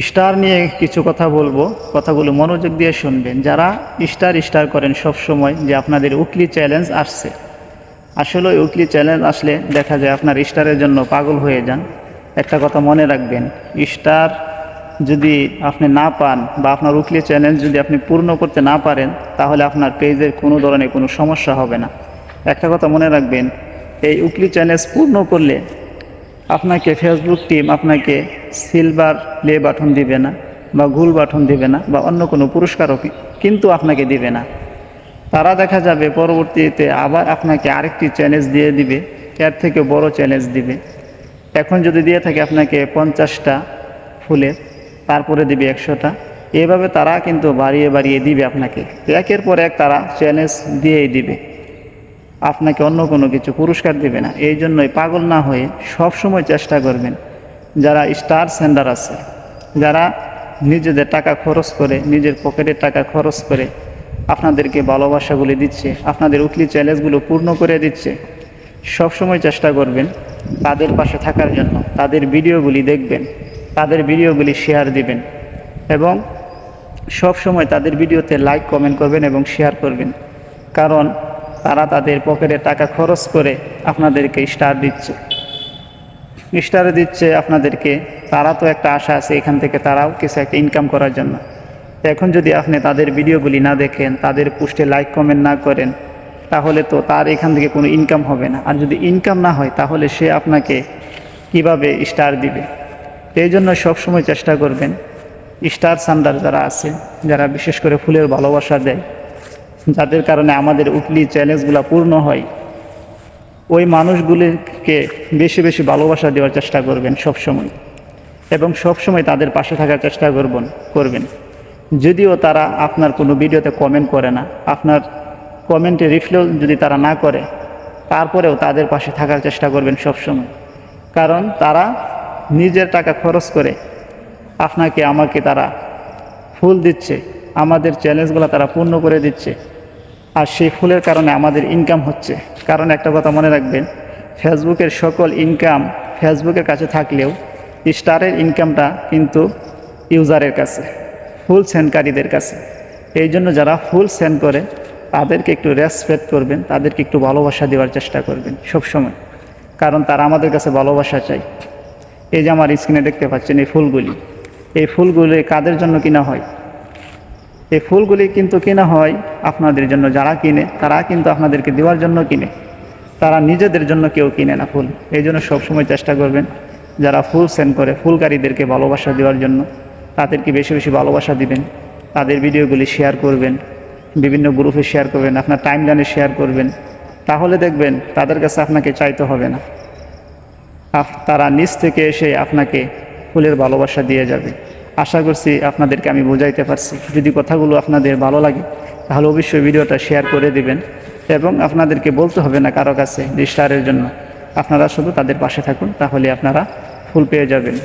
Star নিয়ে কিছু কথা বলব, কথাগুলো মনোযোগ দিয়ে শুনবেন। যারা স্টার স্টার করেন সব সময় যে আপনাদের উকলি চ্যালেঞ্জ আসছে। আসলে উকলি চ্যালেঞ্জ আসলে দেখা যায় আপনার স্টারের জন্য পাগল হয়ে যান। একটা কথা মনে রাখবেন, স্টার যদি আপনি না পান বা আপনার উকলি চ্যালেঞ্জ যদি আপনি পূর্ণ করতে না পারেন, তাহলে আপনার পেজের কোনো ধরনের কোনো সমস্যা হবে না। একটা কথা মনে রাখবেন, এই উকলি চ্যালেঞ্জ পূর্ণ করলে আপনাকে ফেসবুক টিম আপনাকে সিলভার প্লে বাটন দিবে না, বা গুল বাটন দিবে না, বা অন্য কোনো পুরস্কারও কিন্তু আপনাকে দিবে না। তারা দেখা যাবে পরবর্তীতে আবার আপনাকে আরেকটি চ্যালেঞ্জ দিয়ে দিবে, এর থেকে বড় চ্যালেঞ্জ দিবে। এখন যদি দিয়ে থাকে আপনাকে পঞ্চাশটা ফুলের, তারপরে দিবে একশোটা। এভাবে তারা কিন্তু বাড়িয়ে বাড়িয়ে দিবে আপনাকে। একের পর এক তারা চ্যালেঞ্জ দিয়েই দিবে। আপনাকে অন্য কোনো কিছু পুরস্কার দিবে না। এই জন্যই পাগল না হয়ে সব সময় চেষ্টা করবেন যারা স্টার সেন্ডার আছে, যারা নিজেদের টাকা খরচ করে, নিজের পকেটের টাকা খরচ করে আপনাদেরকে ভালোবাসাগুলি দিচ্ছে, আপনাদের উকলি চ্যালেঞ্জগুলো পূর্ণ করে দিচ্ছে সব সময় চেষ্টা করবেন তাদের পাশে থাকার জন্য, তাদের ভিডিওগুলি দেখবেন, তাদের ভিডিওগুলি শেয়ার দিবেন এবং সব সময় তাদের ভিডিওতে লাইক, কমেন্ট করবেন এবং শেয়ার করবেন। কারণ তারা তাদের পকেটে টাকা খরচ করে আপনাদেরকে স্টার দিচ্ছে। স্টার দিচ্ছে আপনাদেরকে, তারা তো একটা আশা আছে এখান থেকে তারাও কিছু একটা ইনকাম করার জন্য। এখন যদি আপনি তাদের ভিডিওগুলি না দেখেন, তাদের পোস্টে লাইক কমেন্ট না করেন, তাহলে তো তার এখান থেকে কোনো ইনকাম হবে না। আর যদি ইনকাম না হয়, তাহলে সে আপনাকে কীভাবে স্টার দিবে? এই জন্য সবসময় চেষ্টা করবেন, স্টার সান্ডার যারা আছে, যারা বিশেষ করে ফুলের ভালোবাসা দেয় যাদের কারণে আমাদের উকলি চ্যালেঞ্জগুলো পূর্ণ হয়, ওই মানুষগুলিকে বেশি বেশি ভালোবাসা দেওয়ার চেষ্টা করবেন সবসময় এবং সব সময় তাদের পাশে থাকার চেষ্টা করবেন করবেন। যদিও তারা আপনার কোনো ভিডিওতে কমেন্ট করে না, আপনার কমেন্টে রিফ্লেও যদি তারা না করে, তারপরেও তাদের পাশে থাকার চেষ্টা করবেন সবসময়। কারণ তারা নিজের টাকা খরচ করে আপনাকে, আমাকে তারা ফুল দিচ্ছে, আমাদের চ্যালেঞ্জগুলো তারা পূর্ণ করে দিচ্ছে। আর সেই ফুলের কারণে আমাদের ইনকাম হচ্ছে। কারণ একটা কথা মনে রাখবেন, ফেসবুকের সকল ইনকাম ফেসবুকের কাছে থাকলেও স্টারের ইনকামটা কিন্তু ইউজারের কাছে, ফুল সেন্ডকারীদের কাছে। এই জন্য যারা ফুল সেন্ড করে, তাদেরকে একটু রেসপেক্ট করবেন, তাদেরকে একটু ভালোবাসা দেওয়ার চেষ্টা করবেন সবসময়। কারণ তারা আমাদের কাছে ভালোবাসা চাই এই যে আমার স্ক্রিনে দেখতে পাচ্ছেন এই ফুলগুলি। এই ফুলগুলি কাদের জন্য কিনা হয়? এই ফুলগুলি কিন্তু কেনা হয় আপনাদের জন্য, যারা কিনে, তারা কিন্তু আপনাদেরকে দেওয়ার জন্য কিনে। তারা নিজেদের জন্য কেউ কিনে না ফুল। এই জন্য সবসময় চেষ্টা করবেন, যারা ফুল সেন্ড করে, ফুলকারীদেরকে ভালোবাসা দেওয়ার জন্য, তাদেরকে বেশি বেশি ভালোবাসা দিবেন। তাদের ভিডিওগুলি শেয়ার করবেন, বিভিন্ন গ্রুপে শেয়ার করবেন, আপনার টাইম লাইনে শেয়ার করবেন। তাহলে দেখবেন তাদের কাছে আপনাকে চাইতে হবে না। তারা নিজ থেকে এসে আপনাকে ফুলের ভালোবাসা দিয়ে যাবে। আশা করছি আপনাদেরকে আমি বোঝাইতে পারছি। যদি কথাগুলো আপনাদের ভালো লাগে, তাহলে অবশ্যই ভিডিওটা শেয়ার করে দিবেন এবং আপনাদেরকে বলতে হবে না কারও কাছে রিস্টারের জন্য। আপনারা শুধু তাদের পাশে থাকুন, তাহলে আপনারা ফুল পেয়ে যাবেন।